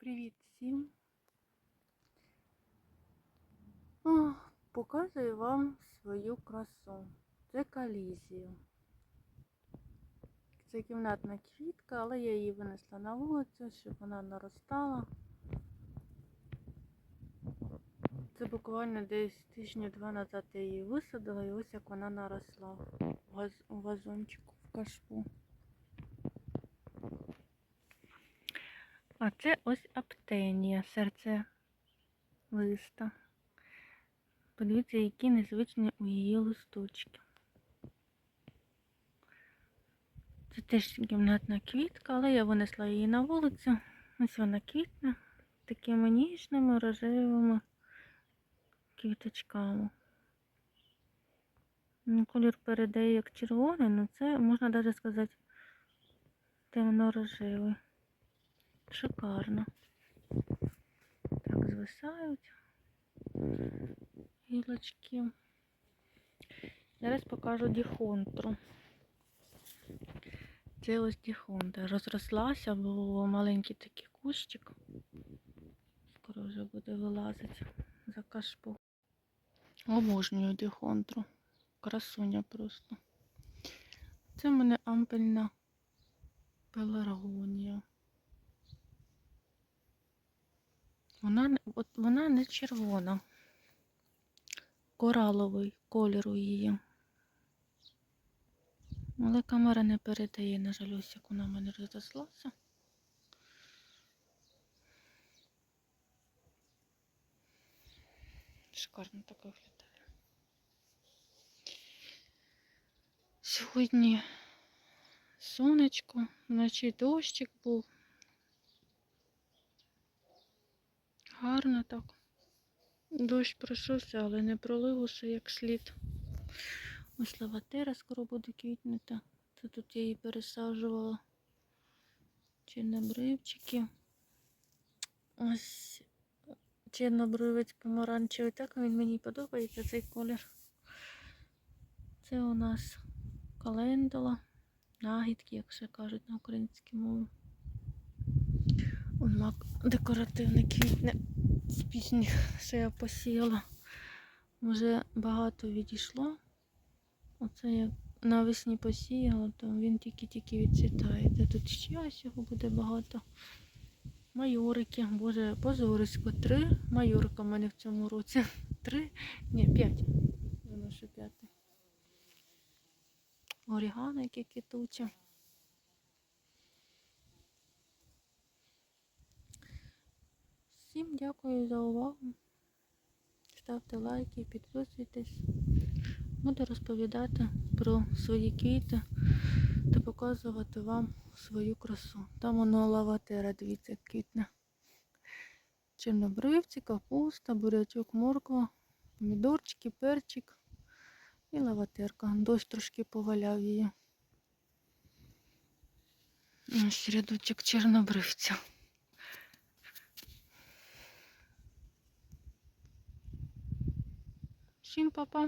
Привіт всім! О, показую вам свою красу. Це колізія. Це кімнатна квітка, але я її винесла на вулицю, щоб вона наростала. Це буквально десь тижні два назад я її висадила і ось як вона наросла у вазончику в кашпу. А це ось аптенія, серце листа. Подивіться, які незвичні у її листочки. Це теж кімнатна квітка, але я винесла її на вулицю. Ось вона квітне такими ніжними рожевими квіточками. Ну, Колір передає як червоний, але це можна навіть сказати темно-рожевий. Шикарно. Так, звисають гілочки. Зараз покажу діхонтру. Це ось діхонтра. Розрослася, був маленький такий кущик. Скоро вже буде вилазити за кашпу. Обожнюю діхонтру. Красуня просто. Це в мене ампельна пеларгонія. Вона, от вона не червона. Кораловий колір у її. Але камера не передає, на жаль, ось як вона в мене розрослася. Шикарно так виглядає. Сьогодні сонечко, вночі дощик був. Гарно так. Дощ пройшовся, але не пролив усе як слід. Ось лаватера скоро буде квітнути. Це тут я її пересаджувала. Чорнобривчики. Ось чорнобривець помаранчевий. Так він мені подобається цей колір. Це у нас календула. Нагідки, як ще кажуть на українській мові. Он мак декоративний квітне з пізніх, що я посіяла. Вже багато відійшло. Оце я навесні посіяла, то він тільки-тільки відцвітає. Це тут ще ось його буде багато. Майорики, боже, позорисько. Три майорика в мене в цьому році. Три, ні, п'ять. Воно ще п'яте. Орігано, яке Всім дякую за увагу. Ставте лайки, підписуйтесь. Буду розповідати про свої квіти та показувати вам свою красу. Там воно лаватера, дивіться, квітне. Чорнобривці, капуста, бурячок, морква, помідорчики, перчик і лаватерка. Дощ трошки поваляв її. Ось рядочок чорнобривця. Всім па-па!